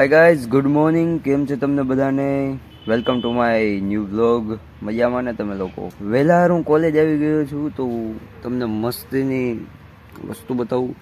Hi guys good morning કેમ છે તમને બધાને? Welcome to my new blog મજામાં ને તમે લોકો? વહેલા હું કોલેજ આવી ગયો છું તો તમને મસ્તીની વસ્તુ બતાવું.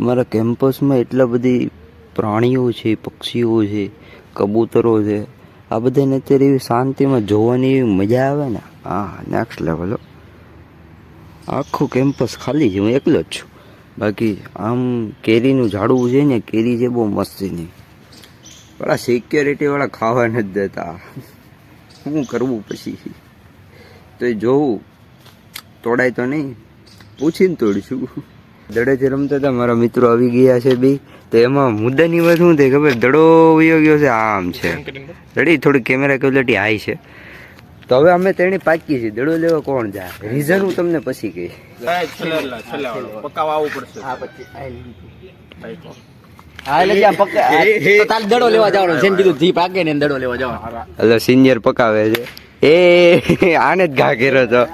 અમારા કેમ્પસમાં એટલા બધી પ્રાણીઓ છે, પક્ષીઓ છે, કબૂતરો છે. આ બધાને અત્યારે એવી શાંતિમાં જોવાની એવી મજા આવે ને? હા નેક્સ્ટ લેવલ આખું કેમ્પસ ખાલી છે, હું એકલો જ છું. બાકી આમ કેરીનું ઝાડવું છે ને, કેરી છે બહુ મસ્તીની. પેલા સિક્યોરિટીવાળા ખાવા નથી દેતા. શું કરવું પછી? તો એ જોવું. તોડાય તો નહીં. પૂછીને તોડીશું. દડેથી રમતા હતા મારા મિત્રો આવી ગયા છે બી. તો એમાં મુદ્દાની વાત શું થઈ? ખબર? દડો વયો ગયો છે આમ છે. રેડી થોડી કેમેરા ક્વોલિટી હાઈ છે. તો હવે અમે તેની પાકી છે દડો લેવા કોણ જાય? રીઝન હું તમને પછી કહીશ. તો તારે એ આને જ ઘા ઘેરો તો.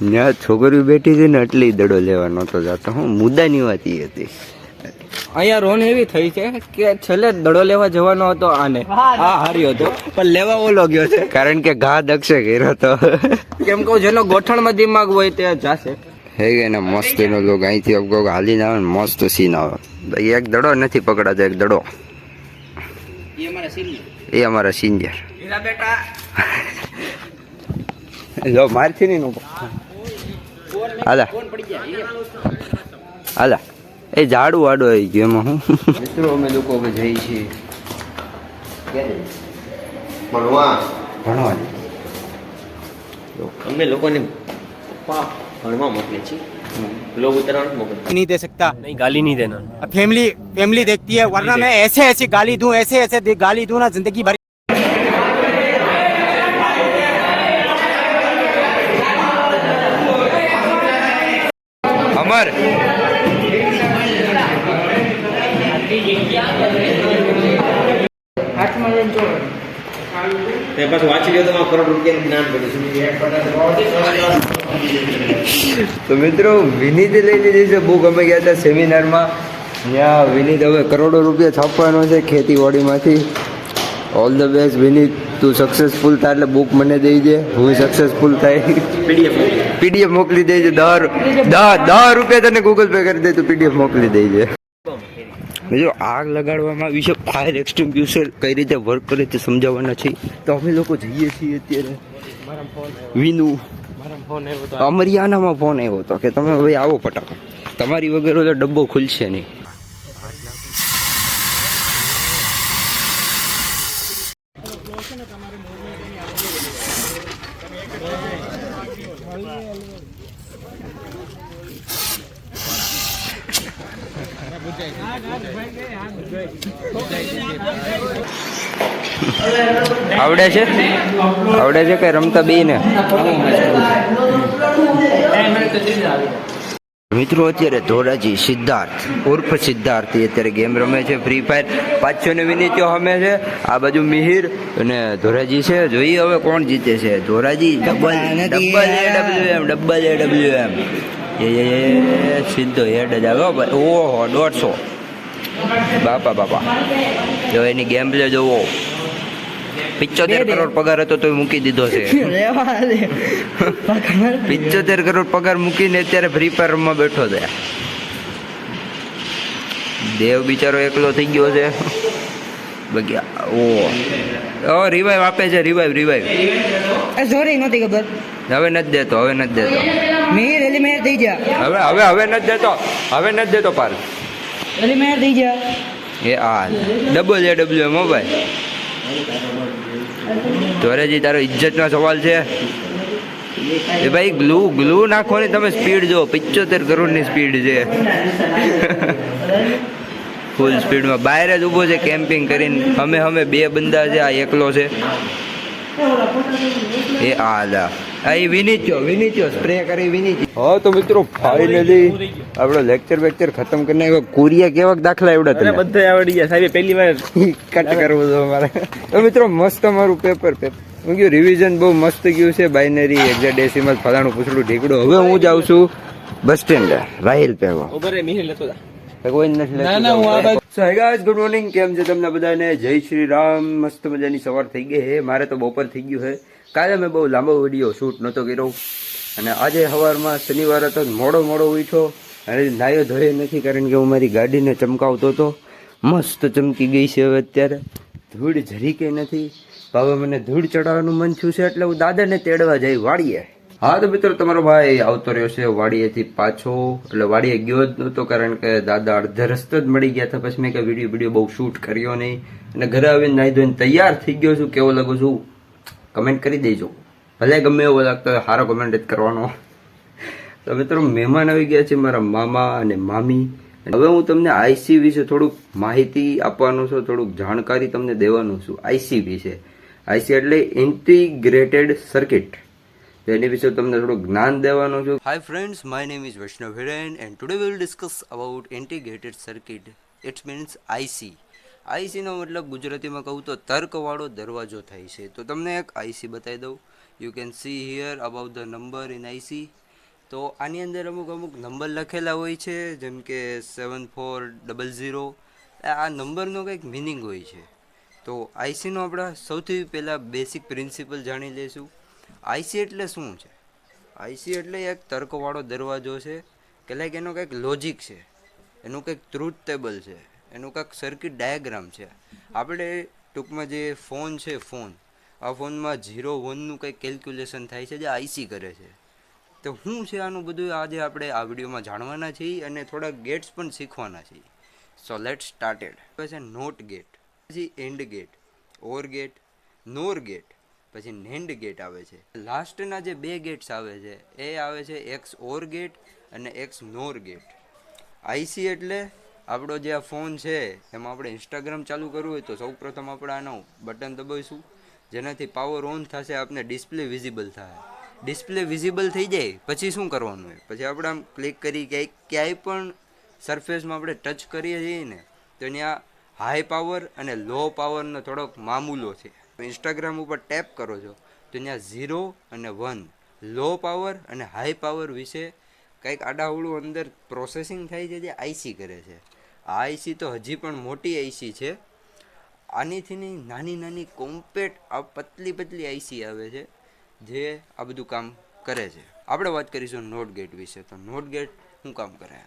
બડા છોકરી બેઠી છે ને એટલે દડો લેવાનો તો જાતો. હું મુદ્દાની વાત એ હતી. અહીંયા રોન એવી થઈ છે કે છેલ્લે દડો લેવા જવાનો હતો આને. આ હાર્યો હતો. પણ લેવા ઓલો ગયો છે. કારણ કે ઘા દક્ષે કર્યો તો કેમ કહું જેનો ગોઠણમાં દિમાગ હોય તે જાશે. હે કે ને મસ્ત એનો લોક અહીંથી અબ હાલી હાલીને આવે ને મસ્ત સીન આવે. ભાઈ એક દડો નથી પકડાતો એક દડો. એ અમારા સિનિયર જો મારથી નહીં હાલા. હાલા. એ ઝાડુ વાડો આવી ગયો એમાં હું મિત્રો અમે લોકો હવે જઈએ છીએ ભણવા ભણવા અમે લોકોને ભણવા મોકલે છે लोग उतराण मोकले नहीं दे सकता नहीं गाली नहीं देना फैमिली फैमिली देखती है वरना मैं ऐसे ऐसे गाली दूं ऐसे ऐसे दे- गाली दूं ना जिंदगी भर પાછું વાંચી લ્યો તો કરોડ રૂપિયાનું જ્ઞાન બધું તો મિત્રો વિનીત લઈ લીધી છે. બુક અમે ગયા હતા સેમિનારમાં. ત્યાં વિનીત હવે કરોડો રૂપિયા છાપવાનો છે ખેતીવાડીમાંથી. All the best Vineet. તું સક્સેસફુલ થાય એટલે બુક મને દઈ દે. હું સક્સેસફુલ થાય. પીડીએફ પીડીએફ મોકલી. દેજે દસ દસ દસ રૂપિયા તને ગૂગલ પે કરી દે તો પીડીએફ મોકલી દેજે મિત્રો આગ લગાડવામાં છે ફાયર એક્સટિંગ્યુશર કઈ રીતે વર્ક કરે તે સમજાવવાના છે. તો અમે લોકો જઈએ છીએ અત્યારે. વિનુ, અમરિયાનામાં ફોન આવ્યો હતો કે તમે હવે આવો ફટાફટ. તમારી વગર ડબ્બો ખુલશે નહીં. આવડે છે? આવડે છે કે રમતા બે ને મિત્રો, અત્યારે ધોરાજી સિદ્ધાર્થ, ઉર્ફ સિદ્ધાર્થ અત્યારે ગેમ રમે છે. ફ્રી ફાયર પાછો ને વિનીત્યો હમે છે. આ બાજુ મિહિર અને ધોરાજી છે. જોઈએ હવે કોણ જીતે છે. Dhoraji, double double A W M double A W M A, સીધો હેડ જ આવ્યો ઓહો, દોઢસો. બાપા બાપા. જો એની ગેમ પ્લે જોવો. પિચોતેર કરોડ પગાર હતો તો મૂકી દીધો છે. પિચોતેર કરોડ પગાર મૂકીને અત્યારે ફ્રી ફાયર રમવા બેઠો છે. દેવ બિચારો એકલો થઈ ગયો છે. ઓ. ઓ રિવાઈવ આપે છે રિવાઈવ રિવાઈવ સોરી નહોતી ખબર. હવે નથી દેતો હવે નથી દેતો. મેર એલિમેન્ટ થઈ ગયા. હવે હવે હવે નથી દેતો. હવે નથી દેતો પાર એલિમેન્ટ થઈ ગયા. એ આ double A W mobile Dhoraji તારો ઇજ્જતનો સવાલ છે. એ ભાઈ ગ્લુ ગ્લુ નાખવાની તમે સ્પીડ જો પિચોતેર કરોડની સ્પીડ છે. ફૂલ સ્પીડમાં બહાર જ ઊભો છે કેમ્પિંગ કરીને. અમે અમે બે બંદા છે આ એકલો છે. એ આ એ વિનીચ્યો વિનીચ્યો સ્પ્રે કરી વિનીચ્યો હા તો મિત્રો ફાઇનલી આપણો લેક્ચર વેક્ચર ખતમ કરી નાખ્યો. કુરિયા કેવાક દાખલા એવડા તને બધા આવડી ગયા. સાહેબ પહેલી વાર કટ કરવું છે અમારે. તો મિત્રો મસ્ત અમારું પેપર હું ગયું રિવિઝન બહુ મસ્ત ગયું છે બાઇનરી એક્ઝેડેસિમલ ફલાણું પૂછડું ઢીકડું. હવે હું જાઉં છું બસ સ્ટેન્ડ રાહિલ પહેવા ઉભરે મિહિર લેતો નથી ના ના હું આ સો હે ગાઈસ ગુડ મોર્નિંગ કેમ છે તમને બધાને? જય શ્રી રામ. મસ્ત મજાની સવાર થઈ ગઈ હે મારે તો બપોર થઈ ગયું છે. કાલે મેં બહુ લાંબો વીડિયો શૂટ નહોતો કર્યો. અને આજે સવારમાં શનિવાર હતો મોડો મોડો ઉઠ્યો. અને નાયો ધોયો નથી કારણ કે હું મારી ગાડીને ચમકાવતો હતો. મસ્ત ચમકી ગઈ છે હવે અત્યારે. ધૂળ જરી કે નથી. હવે મને ધૂળ ચડાવવાનું મન થયું છે એટલે હું દાદાને તેડવા જઈ વાડીએ. હા, તો મિત્રો, તમારો ભાઈ આવતો રહ્યો છે વાડીએથી પાછો. એટલે વાડીએ ગયો જ નહોતો કારણ કે દાદા અડધે રસ્તે જ મળી ગયા હતા. પછી મેં કે વીડિયો વીડિયો બહુ શૂટ કર્યો નહીં. અને ઘરે આવીને નાહી ધોઈને તૈયાર થઈ ગયો છું, કેવો લાગુ છું? કમેન્ટ કરી દેજો. ભલે ગમે એવો લાગતો હોય સારો કમેન્ટ જ કરવાનો. તો મિત્રો, મહેમાન આવી ગયા છે મારા મામા અને મામી. હવે હું તમને આઈસી વિશે થોડુંક માહિતી આપવાનું છું, થોડુંક જાણકારી તમને દેવાનું છું આઈસી વિશે. આઈસી એટલે ઇન્ટિગ્રેટેડ સર્કિટ તો એની વિશે તમને થોડું જ્ઞાન દેવાનું છું. Hi friends my name is Vaishnav Hiren and today will discuss about integrated circuit it's means IC આઈસીનો મતલબ ગુજરાતીમાં કહું તો તર્કવાળો દરવાજો થાય છે. તો તમને એક આઈસી બતાવી દઉં. You can see here about the number in IC તો આની અંદર અમુક અમુક નંબર લખેલા હોય છે, જેમ કે સેવન ફોર ડબલ ઝીરો આ નંબરનો કંઈક મિનિંગ હોય છે. તો આઈસીનો આપણે સૌથી પહેલાં બેસિક પ્રિન્સિપલ જાણી લઈશું. આઈસી એટલે શું છે? આઈસી એટલે એક તર્કવાળો દરવાજો છે. કે લાઈક એનો કંઈક લોજિક છે. એનું કંઈક ટ્રુથ ટેબલ છે. એનું કંઈક સર્કિટ ડાયાગ્રામ છે. આપણે ટૂંકમાં જે ફોન છે ફોન આ ફોનમાં ઝીરો વનનું કંઈક કેલ્ક્યુલેશન થાય છે, જે આઈસી કરે છે. તો શું છે આનું બધું? આજે આપણે આ વિડીયોમાં જાણવાના છીએ અને થોડા ગેટ્સ પણ શીખવાના છીએ. સો લેટ સ્ટાર્ટેડ પછી નોટ ગેટ પછી and gate or gate nor gate પછી નેન્ડ ગેટ આવે છે. લાસ્ટના જે બે ગેટ્સ આવે છે, એ આવે છે એક્સ ઓર ગેટ અને એક્સ નોર ગેટ આઈસી એટલે આપણો જે આ ફોન છે, એમાં આપણે ઇન્સ્ટાગ્રામ ચાલુ કરવું હોય તો સૌપ્રથમ આપણે આનું બટન દબાવીશું. જેનાથી પાવર ઓન થશે આપણે ડિસ્પ્લે વિઝિબલ થાય. ડિસ્પ્લે વિઝિબલ થઈ જાય, પછી શું કરવાનું હોય? પછી આપણે આમ ક્લિક કરી ક્યાંય ક્યાંય પણ સરફેસમાં આપણે ટચ કરીએ છીએ ને, તો ત્યાં હાઈ પાવર અને લો પાવરનો થોડોક મામૂલો છે. ઇન્સ્ટાગ્રામ ઉપર ટેપ કરો છો, તો ત્યાં ઝીરો અને વન લો પાવર અને હાઈ પાવર વિશે કંઈક આડાવડું અંદર પ્રોસેસિંગ થાય છે, જે આઈસી કરે છે. આ આઈસી તો હજી પણ મોટી આઈસી છે. આનીથી નાની નાની કોમ્પેટ આ પતલી પતલી આઈસી આવે છે, જે આ બધું કામ કરે છે. આપણે વાત કરીશું નોટ ગેટ વિશે. તો નોટ ગેટ શું કામ કરે?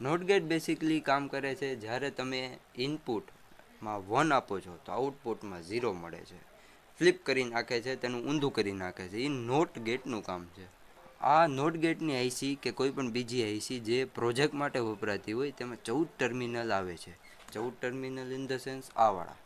નોટ ગેટ બેસિકલી કામ કરે છે, જ્યારે તમે ઇનપુટમાં વન આપો છો, તો આઉટપુટમાં ઝીરો મળે છે. ફ્લિપ કરી નાખે છે, તેનું ઊંધું કરી નાખે છે. એ નોટ ગેટનું કામ છે. આ નોટ ગેટની આઈસી કે કોઈ પણ બીજી આઈસી જે પ્રોજેક્ટ માટે વપરાતી હોય, તેમાં ચૌદ ટર્મિનલ આવે છે. ચૌદ ટર્મિનલ ઇન ધ સેન્સ આવાળા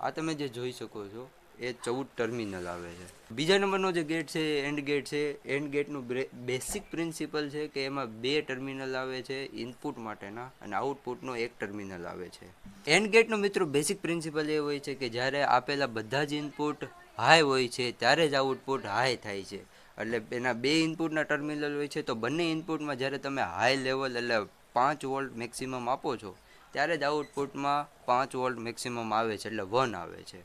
આ તમે જે જોઈ શકો છો, એ ચૌદ ટર્મિનલ આવે છે. બીજા નંબરનો જે ગેટ છે એન્ડ ગેટ છે. એન્ડ ગેટનું બેસિક પ્રિન્સિપલ છે કે એમાં બે ટર્મિનલ આવે છે ઇનપુટ માટેના અને આઉટપુટનો એક ટર્મિનલ આવે છે. એન્ડ ગેટનો મિત્રો બેસિક પ્રિન્સિપલ એ હોય છે કે જ્યારે આપેલા બધા જ ઇનપુટ હાઈ હોય છે, ત્યારે જ આઉટપુટ હાઈ થાય છે. એટલે એના બે ઇનપુટના ટર્મિનલ હોય છે, તો બંને ઇનપુટમાં જ્યારે તમે હાઈ લેવલ એટલે પાંચ વોલ્ટ મેક્સિમમ આપો છો, ત્યારે જ આઉટપુટમાં પાંચ વોલ્ટ મેક્સિમમ આવે છે, એટલે વન આવે છે.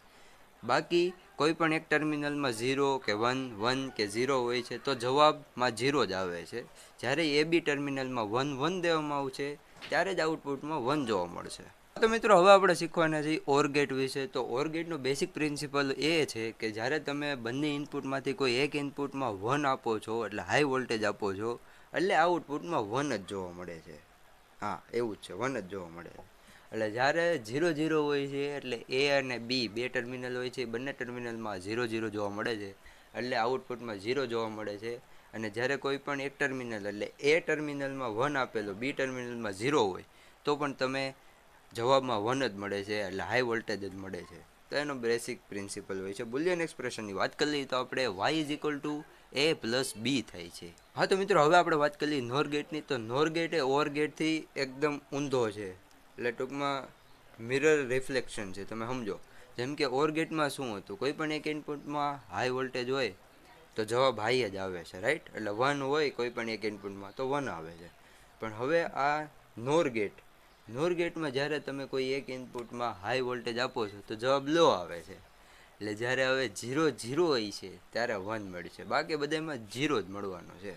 બાકી કોઈ પણ એક ટર્મિનલમાં ઝીરો કે વન વન કે ઝીરો હોય છે, તો જવાબમાં ઝીરો જ આવે છે. જ્યારે એ બી ટર્મિનલમાં વન વન દેવામાં આવશે, ત્યારે જ આઉટપુટમાં વન જોવા મળશે. તો મિત્રો હવે આપણે શીખવાના છીએ ઓર ગેટ વિશે. તો ઓર બેસિક પ્રિન્સિપલ એ છે કે જ્યારે તમે બંને ઇનપુટમાંથી કોઈ એક ઇનપુટમાં વન આપો છો, એટલે હાઈ વોલ્ટેજ આપો છો, એટલે આઉટપુટમાં વન જ જોવા મળે છે. હા, એવું જ છે વન જ જોવા મળે છે. એટલે જ્યારે ઝીરો ઝીરો હોય છે, એટલે એ અને બી બે ટર્મિનલ હોય છે બંને ટર્મિનલમાં ઝીરો ઝીરો જોવા મળે છે, એટલે આઉટપુટમાં ઝીરો જોવા મળે છે. અને જ્યારે કોઈ પણ એક ટર્મિનલ એટલે એ ટર્મિનલમાં વન આપેલો બી ટર્મિનલમાં ઝીરો હોય, તો પણ તમે જવાબમાં વન જ મળે છે, એટલે હાઈ વોલ્ટેજ જ મળે છે. તો એનો બેસિક પ્રિન્સિપલ હોય છે. બુલિયન એક્સપ્રેશનની વાત કરી લઈએ તો આપણે Y is equal to A plus B થાય છે. હા, તો મિત્રો, હવે આપણે વાત કરી લઈએ નોર ગેટની તો નોર ગેટ એ ઓવર ગેટથી એકદમ ઊંધો છે. એટલે ટૂંકમાં મિરર રિફ્લેક્શન છે. તમે સમજો. જેમ કે ઓર ગેટમાં શું હતું? કોઈ પણ એક ઇનપુટમાં હાઈ વોલ્ટેજ હોય તો જવાબ હાઈ જ આવે છે રાઈટ એટલે વન હોય કોઈ પણ એક ઇનપુટમાં તો વન આવે છે. પણ હવે આ નોર ગેટ નોર ગેટમાં જ્યારે તમે કોઈ એક ઇનપુટમાં હાઈ વોલ્ટેજ આપો છો, તો જવાબ લો આવે છે. એટલે જ્યારે હવે ઝીરો ઝીરો હોય છે, ત્યારે વન મળશે બાકી બધામાં ઝીરો જ મળવાનો છે.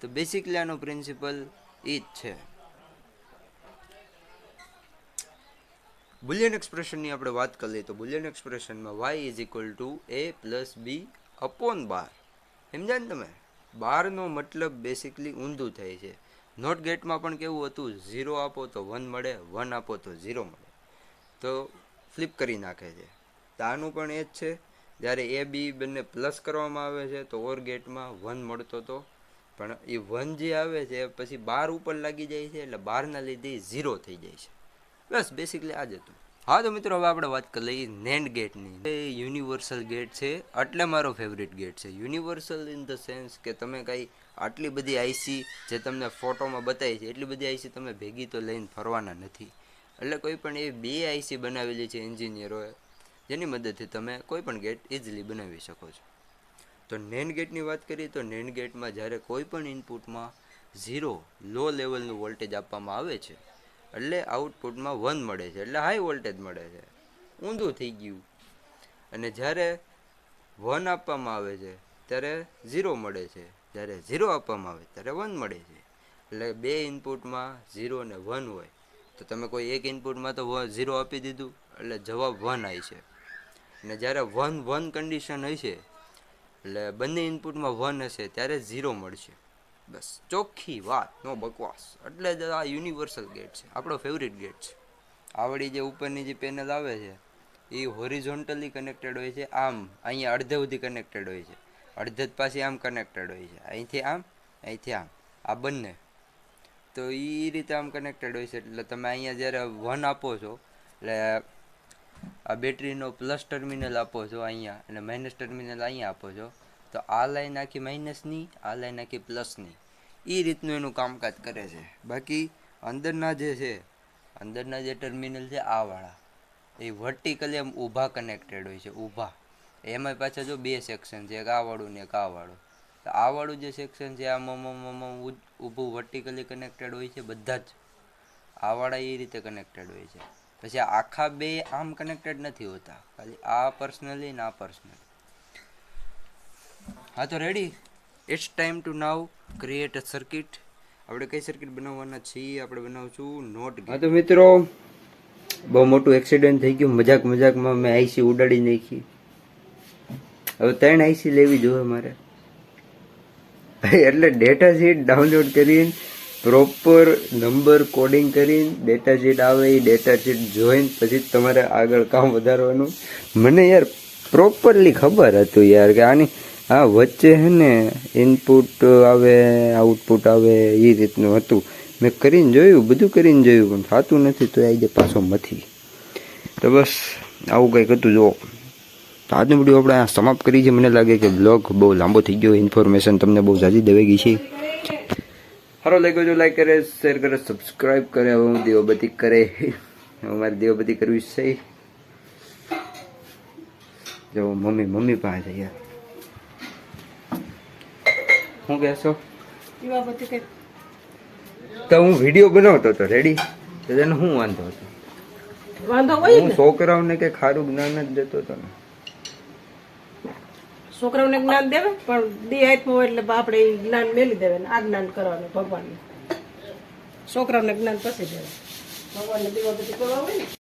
તો બેસિકલી આનો પ્રિન્સિપલ એ જ છે. બુલિયન એક્સપ્રેશનની આપણે વાત કરી લઈએ, તો Boolean એક્સપ્રેશનમાં Y is equal to A plus B upon bar સમજાય ને તમે? બારનો મતલબ બેસિકલી ઊંધું થાય છે. નોટ ગેટમાં પણ કેવું હતું, ઝીરો આપો તો વન મળે, વન આપો તો ઝીરો મળે. તો ફ્લિપ કરી નાખે છે. તો પણ એ જ છે, જ્યારે એ બી બંને પ્લસ કરવામાં આવે છે, તો ઓર ગેટમાં વન મળતો હતો પણ એ વન જે આવે છે પછી બાર ઉપર લાગી જાય છે, એટલે બારના લીધે ઝીરો થઈ જાય છે. બસ બેસિકલી આ જ હતું. હા, તો મિત્રો, હવે આપણે વાત કરી લઈએ નેન્ડ ગેટની. એ યુનિવર્સલ ગેટ છે, એટલે મારો ફેવરિટ ગેટ છે. યુનિવર્સલ ઇન ધ સેન્સ કે તમે કાંઈ આટલી બધી આઈસી જે તમને ફોટોમાં બતાવી છે, એટલી બધી આઈસી તમે ભેગી તો લઈને ફરવાના નથી. એટલે કોઈ પણ એ બે આઈસી બનાવેલી છે એન્જિનિયરોએ જેની મદદથી તમે કોઈ પણ ગેટ ઇઝીલી બનાવી શકો છો. તો નેન ગેટની વાત કરીએ તો નેન ગેટમાં જ્યારે કોઈ પણ ઇનપુટમાં ઝીરો લો લેવલનું વોલ્ટેજ આપવામાં આવે છે, એટલે આઉટપુટમાં વન મળે છે, એટલે હાઈ વોલ્ટેજ મળે છે. ઊંધું થઈ ગયું. અને જ્યારે વન આપવામાં આવે છે, ત્યારે ઝીરો મળે છે. જ્યારે ઝીરો આપવામાં આવે ત્યારે વન મળે છે. એટલે બે ઇનપુટમાં ઝીરો અને વન હોય, તો તમે કોઈ એક ઇનપુટમાં તો ઝીરો આપી દીધું, એટલે જવાબ વન આવી છે. અને જ્યારે વન વન કન્ડિશન હશે એટલે બંને ઇનપુટમાં વન હશે, ત્યારે ઝીરો મળશે. બસ, ચોખ્ખી વાત, નો બકવાસ. એટલે જ આ યુનિવર્સલ ગેટ છે, આપણો ફેવરિટ ગેટ છે. આવડી જે ઉપરની જે પેનલ આવે છે, એ હોરિઝોન્ટલી કનેક્ટેડ હોય છે, આમ, અહીંયા અડધે સુધી કનેક્ટેડ હોય છે. અડધે પાસે આમ કનેક્ટેડ હોય છે. અહીંથી આમ અહીંથી આમ. આ બંને. તો એ રીતે આમ કનેક્ટેડ હોય છે. એટલે તમે અહીંયા જ્યારે વન આપો છો, એટલે આ બેટરીનો પ્લસ ટર્મિનલ આપો છો અહીંયા અને માઇનસ ટર્મિનલ અહીંયા આપો છો, તો આ લાઈન આખી માઇનસની આ લાઈન આખી પ્લસની એ રીતનું એનું કામકાજ કરે છે. બાકી અંદરના જે છે, અંદરના જે ટર્મિનલ છે, આ વાળા. એ વર્ટિકલી એમ ઊભા કનેક્ટેડ હોય છે, ઊભા. એમાં પાછા જો બે સેક્શન છે, એક આવાળું ને એક આવાળું તો આ વાળું જે સેક્શન છે, આમાં ઊભું વર્ટિકલી કનેક્ટેડ હોય છે બધા જ. આવાળા એ રીતે કનેક્ટેડ હોય છે. પછી આખા બે આમ કનેક્ટેડ નથી હોતા. ખાલી આ પર્સનલી ને આ પર્સનલી હા, તો ready it's time to now create a circuit આપણે કઈ સર્કિટ બનાવવાના છીએ? આપણે બનાવશું નોટ હા, તો મિત્રો, બહુ મોટું એક્સિડન્ટ થઈ ગયું. મજાક મજાકમાં મેં આઈસી ઉડાડી નાખી. હવે ત્રણ આઈસી લેવી જોઈએ મારે. એટલે ડેટા શીટ ડાઉનલોડ કરીને પ્રોપર નંબર કોડિંગ કરીને ડેટા શીટ આવે, એ ડેટા શીટ જોઈને પછી તમારે આગળ કામ વધારવાનું. મને યાર પ્રોપરલી ખબર હતું યાર કે આની આ વચ્ચે હે ને ઇનપુટ આવે આઉટપુટ આવે, એ રીતનું હતું. મેં કરીને જોયું, બધું કરીને જોયું, પણ થતું નથી તો આવી જાય પાછો નથી તો બસ આવું કંઈક હતું જો તો આજનો વીડિયો આપણે આ સમાપ્ત કરી છે. મને લાગે કે બ્લોગ બહુ લાંબો થઈ ગયો. ઇન્ફોર્મેશન તમને બહુ જાજી દેવાઈ ગઈ છે. સારો લાગ્યો જો લાઈક કરે શેર કરે સબસ્ક્રાઇબ કરે. હવે હું દેવબતી કરે. હવે મારે દેવબતી કરવી છે. જો મમ્મી મમ્મી પાસે જઈએ યાર. શું કહેશો? તો હું વીડિયો બનાવતો હતો રેડી તો તેને હું વાંધો હતો? વાંધો હોય હું છોકરાઓને કે ખારું જ્ઞાન જ દેતો હતો ને? છોકરાઓને જ્ઞાન દેવે, પણ દી આત્મા હોય એટલે આપણે એ જ્ઞાન મેલી દેવે ને આ જ્ઞાન કરવાનું ભગવાનને. છોકરાઓને જ્ઞાન પછી દેવે ભગવાનને દીવા પછી કરવા હોય ને.